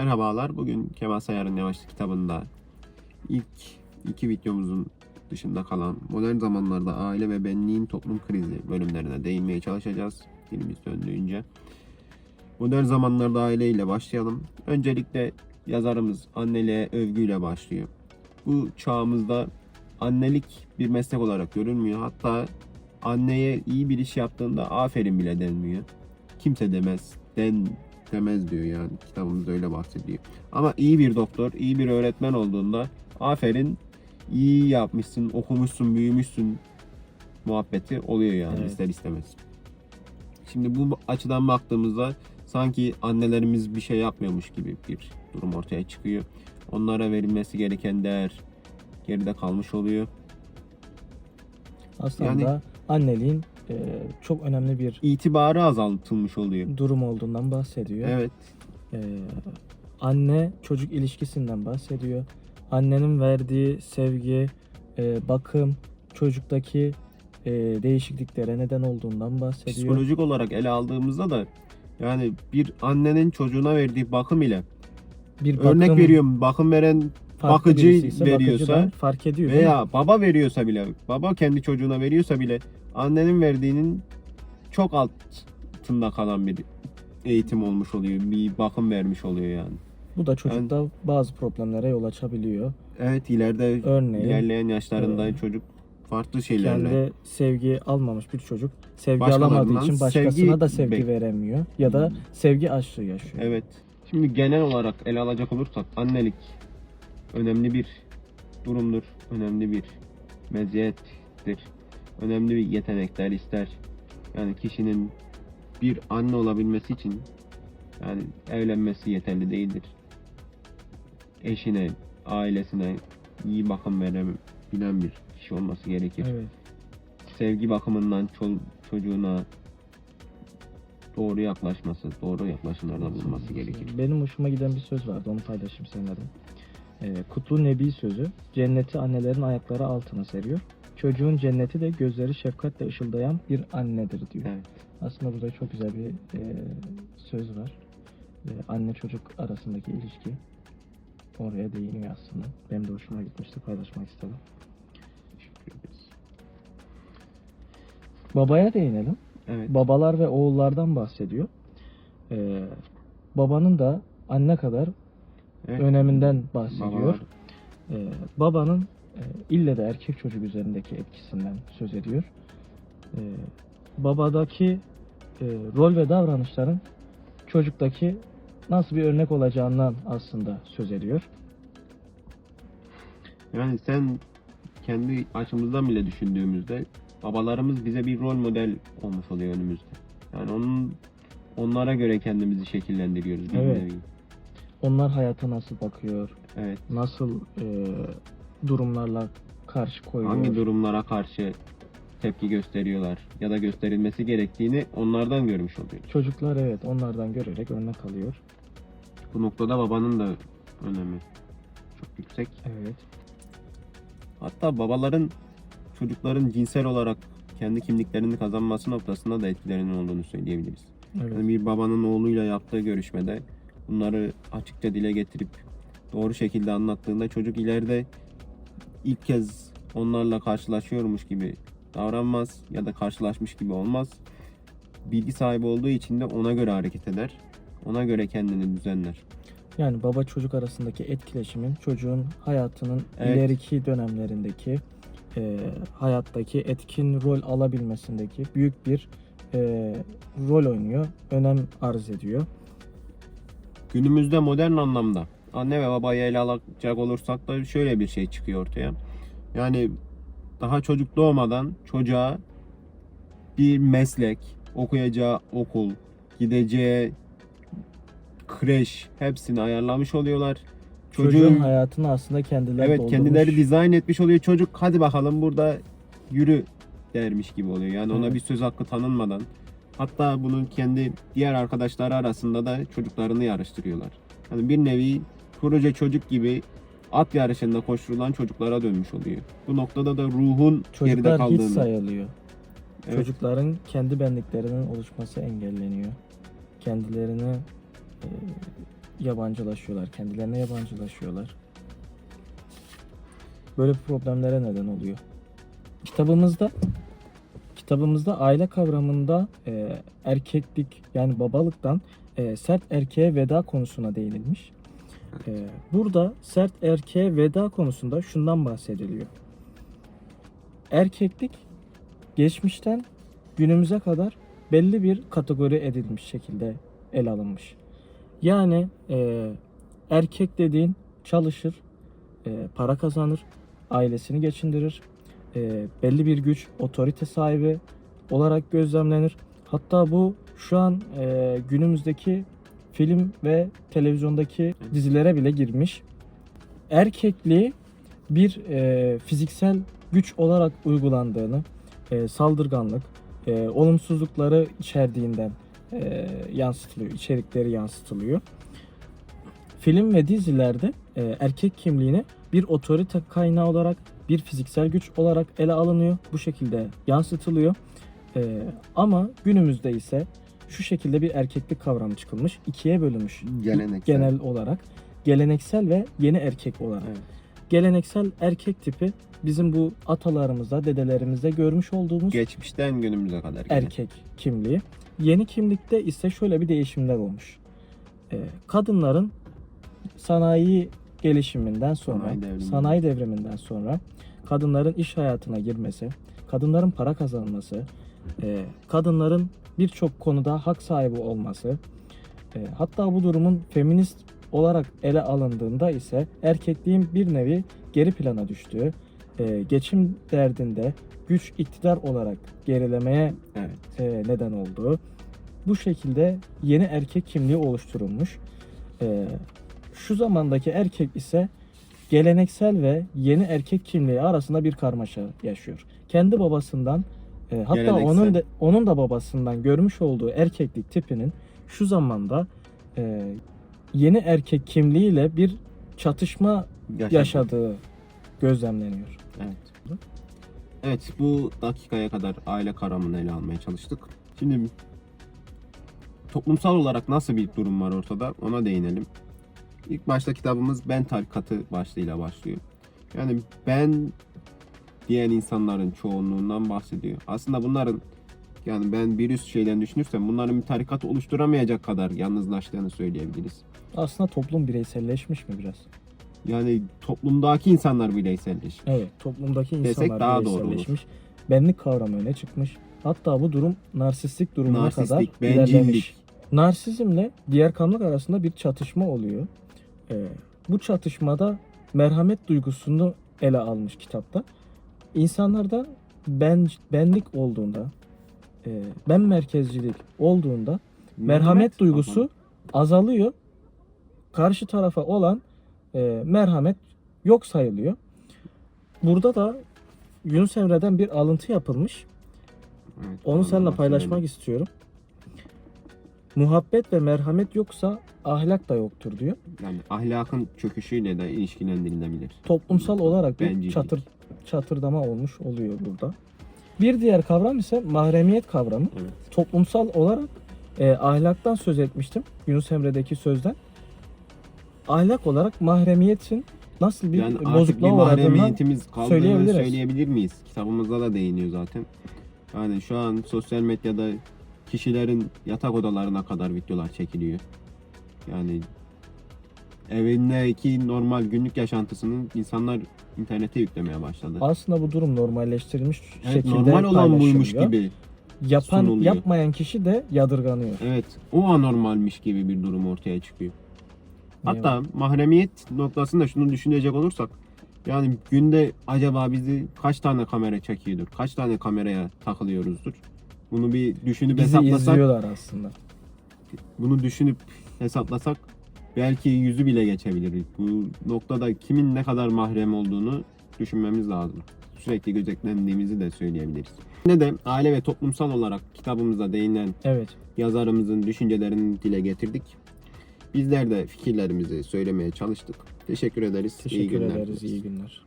Merhabalar. Bugün Kemal Sayar'ın Yavaşlık kitabında ilk iki videomuzun dışında kalan modern zamanlarda aile ve benliğin toplum krizi bölümlerine değinmeye çalışacağız. Dilimiz döndüğünce. Modern zamanlarda aile ile başlayalım. Öncelikle yazarımız anneliğe övgüyle başlıyor. Bu çağımızda annelik bir meslek olarak görülmüyor. Hatta anneye iyi bir iş yaptığında aferin bile denmiyor. Kimse demez. Den demez diyor yani kitabımızda öyle bahsediyor. Ama iyi bir doktor, iyi bir öğretmen olduğunda aferin iyi yapmışsın, okumuşsun, büyümüşsün muhabbeti oluyor yani Evet. ister istemez. Şimdi bu açıdan baktığımızda sanki annelerimiz bir şey yapmıyormuş gibi bir durum ortaya çıkıyor. Onlara verilmesi gereken değer geride kalmış oluyor. Aslında Yani- anneliğin e, çok önemli bir İtibarı azaltılmış oluyor. durum olduğundan bahsediyor. Evet. E, anne çocuk ilişkisinden bahsediyor. Annenin verdiği sevgi, e, bakım, çocuktaki e, değişikliklere neden olduğundan bahsediyor. Psikolojik olarak ele aldığımızda da yani bir annenin çocuğuna verdiği bakım ile bir örnek veriyorum bakım veren farklı bakıcı birisiyse veriyorsa bakıcı da fark ediyor. veya baba veriyorsa bile baba kendi çocuğuna veriyorsa bile annenin verdiğinin çok altında kalan bir eğitim olmuş oluyor. Bir bakım vermiş oluyor yani. Bu da çocukta bazı problemlere yol açabiliyor. Evet ileride Örneğin ilerleyen yaşlarında e, çocuk farklı şeylerle kendi sevgi almamış bir çocuk sevgi alamadığı için başkasına sevgi da sevgi bek- veremiyor ya da sevgi açlığı yaşıyor. Evet. Şimdi genel olarak ele alacak olursak annelik önemli bir durumdur. Önemli bir meziyettir. Önemli bir yetenekler ister. Yani kişinin bir anne olabilmesi için yani evlenmesi yeterli değildir. Eşine, ailesine iyi bakım verebilen bir kişi olması gerekir. Evet. Sevgi bakımından çol- çocuğuna doğru yaklaşması, doğru yaklaşımlarda bulunması gerekir. Benim hoşuma giden bir söz vardı onu paylaşayım seninle Kutlu Nebi sözü cenneti annelerin ayakları altına seriyor. Çocuğun cenneti de gözleri şefkatle ışıldayan bir annedir diyor. Evet. Aslında burada çok güzel bir e, söz var. E, anne çocuk arasındaki ilişki oraya değiniyor aslında. Benim de hoşuma gitmişti paylaşmak istedim. Teşekkür ederiz. Babaya değinelim. Evet. babalar ve oğullardan bahsediyor. Ee, babanın da anne kadar evet. öneminden bahsediyor. Babalar. Ee, babanın e, ille de erkek çocuk üzerindeki etkisinden söz ediyor. Ee, babadaki e, rol ve davranışların çocuktaki nasıl bir örnek olacağından aslında söz ediyor. Yani sen kendi açımızdan bile düşündüğümüzde babalarımız bize bir rol model olmuş oluyor önümüzde. Yani onun onlara göre kendimizi şekillendiriyoruz Evet. nevi. Onlar hayata nasıl bakıyor, Evet. nasıl e, durumlarla karşı koyuyor. Hangi durumlara karşı tepki gösteriyorlar ya da gösterilmesi gerektiğini onlardan görmüş oluyoruz. Çocuklar evet onlardan görerek örnek alıyor. Bu noktada babanın da önemi çok yüksek. Evet. Hatta babaların çocukların cinsel olarak kendi kimliklerini kazanması noktasında da etkilerinin olduğunu söyleyebiliriz. Evet. Yani bir babanın oğluyla yaptığı görüşmede bunları açıkça dile getirip doğru şekilde anlattığında çocuk ileride ilk kez onlarla karşılaşıyormuş gibi davranmaz ya da karşılaşmış gibi olmaz. Bilgi sahibi olduğu için de ona göre hareket eder. Ona göre kendini düzenler. Yani baba çocuk arasındaki etkileşimin çocuğun hayatının Evet. ileriki dönemlerindeki e, hayattaki etkin rol alabilmesindeki büyük bir e, rol oynuyor. Önem arz ediyor. Günümüzde modern anlamda anne ve babayı ele alacak olursak da şöyle bir şey çıkıyor ortaya. Yani daha çocuk doğmadan çocuğa bir meslek, okuyacağı okul, gideceği kreş hepsini ayarlamış oluyorlar. Çocuğun Çocuğun hayatını aslında kendileri evet doldurmuş. kendileri dizayn etmiş oluyor. Çocuk hadi bakalım burada yürü dermiş gibi oluyor. Yani ona Evet. bir söz hakkı tanınmadan hatta bunun kendi diğer arkadaşları arasında da çocuklarını yarıştırıyorlar. Yani bir nevi proje çocuk gibi at yarışında koşturulan çocuklara dönmüş oluyor. Bu noktada da ruhun geride Çocuklar hiç kaldığını. sayılıyor. Evet. Çocukların kendi benliklerinin oluşması engelleniyor. Kendilerini e, yabancılaşıyorlar, kendilerine yabancılaşıyorlar. Böyle problemlere neden oluyor. Kitabımızda kitabımızda aile kavramında e, erkeklik yani babalıktan e, sert erkeğe veda konusuna değinilmiş. E, burada sert erkeğe veda konusunda şundan bahsediliyor. Erkeklik geçmişten günümüze kadar belli bir kategori edilmiş şekilde ele alınmış. Yani e, erkek dediğin çalışır, e, para kazanır, ailesini geçindirir, e, belli bir güç, otorite sahibi olarak gözlemlenir. Hatta bu şu an e, günümüzdeki film ve televizyondaki dizilere bile girmiş. Erkekliği bir e, fiziksel güç olarak uygulandığını, e, saldırganlık, e, olumsuzlukları içerdiğinden e, yansıtılıyor, içerikleri yansıtılıyor. Film ve dizilerde e, erkek kimliğini bir otorite kaynağı olarak, bir fiziksel güç olarak ele alınıyor. Bu şekilde yansıtılıyor. E, ama günümüzde ise şu şekilde bir erkeklik kavramı çıkılmış. ikiye bölünmüş. Geleneksel. Genel olarak. Geleneksel ve yeni erkek olarak. Evet. Geleneksel erkek tipi bizim bu atalarımızda, dedelerimizde görmüş olduğumuz Geçmişten günümüze kadar. gelen. erkek kimliği. Yeni kimlikte ise şöyle bir değişimler olmuş. Ee, kadınların sanayi gelişiminden sonra, Sanayi devrimi. sanayi devriminden sonra kadınların iş hayatına girmesi, kadınların para kazanması, e, kadınların birçok konuda hak sahibi olması, e, hatta bu durumun feminist olarak ele alındığında ise erkekliğin bir nevi geri plana düştüğü, e, geçim derdinde güç iktidar olarak gerilemeye Evet. e, neden olduğu bu şekilde yeni erkek kimliği oluşturulmuş. E, şu zamandaki erkek ise geleneksel ve yeni erkek kimliği arasında bir karmaşa yaşıyor. Kendi babasından e, hatta Geleneksel. onun da onun da babasından görmüş olduğu erkeklik tipinin şu zamanda e, yeni erkek kimliğiyle bir çatışma Yaşadı. yaşadığı gözlemleniyor. Evet. Evet bu dakikaya kadar aile kavramını ele almaya çalıştık. Şimdi toplumsal olarak nasıl bir durum var ortada ona değinelim. İlk başta kitabımız ben tarikatı başlığıyla başlıyor. Yani ben diyen insanların çoğunluğundan bahsediyor. Aslında bunların yani ben bir üst şeyden düşünürsem bunların bir tarikat oluşturamayacak kadar yalnızlaştığını söyleyebiliriz. Aslında toplum bireyselleşmiş mi biraz? Yani toplumdaki insanlar bireyselleşmiş. Evet, toplumdaki Desek insanlar daha doğru olur. bireyselleşmiş. Benlik kavramı öne çıkmış. Hatta bu durum narsistik durumuna kadar Narsistlik, ilerlemiş. bencillik. Narsizmle diğer kamlık arasında bir çatışma oluyor. Ee, bu çatışmada merhamet duygusunu ele almış kitapta. İnsanlarda ben benlik olduğunda, e, ben merkezcilik olduğunda merhamet duygusu azalıyor. Karşı tarafa olan e, merhamet yok sayılıyor. Burada da Yunus Emre'den bir alıntı yapılmış. Evet, Onu seninle paylaşmak istiyorum. Muhabbet ve merhamet yoksa ahlak da yoktur diyor. Yani ahlakın çöküşüyle de ilişkilendirilebilir. Toplumsal olarak bir Bencillik. çatır çatırdama olmuş oluyor burada. Bir diğer kavram ise mahremiyet kavramı. Evet. Toplumsal olarak e, ahlaktan söz etmiştim Yunus Emre'deki sözden. Ahlak olarak mahremiyetin nasıl bir Yani bozukluğa uğradığından söyleyebiliriz. söyleyebilir miyiz? Kitabımızda da değiniyor zaten. Yani şu an sosyal medyada kişilerin yatak odalarına kadar videolar çekiliyor. Yani evindeki normal günlük yaşantısını insanlar internete yüklemeye başladı. aslında bu durum normalleştirilmiş Evet, şekilde normal olan buymuş gibi. Yapan sunuluyor. yapmayan kişi de yadırganıyor. Evet, o anormalmiş gibi bir durum ortaya çıkıyor. Hatta mahremiyet noktasında şunu düşünecek olursak yani günde acaba bizi kaç tane kamera çekiyordur? Kaç tane kameraya takılıyoruzdur? Bunu bir düşünüp Bizi hesaplasak, izliyorlar aslında. bunu düşünüp hesaplasak belki yüzü bile geçebilir. Bu noktada kimin ne kadar mahrem olduğunu düşünmemiz lazım. Sürekli gözetlendiğimizi de söyleyebiliriz. Ne de aile ve toplumsal olarak kitabımızda değinilen Evet. yazarımızın düşüncelerini dile getirdik. Bizler de fikirlerimizi söylemeye çalıştık. Teşekkür ederiz. Teşekkür İyi günler. ederiz. İyi günler.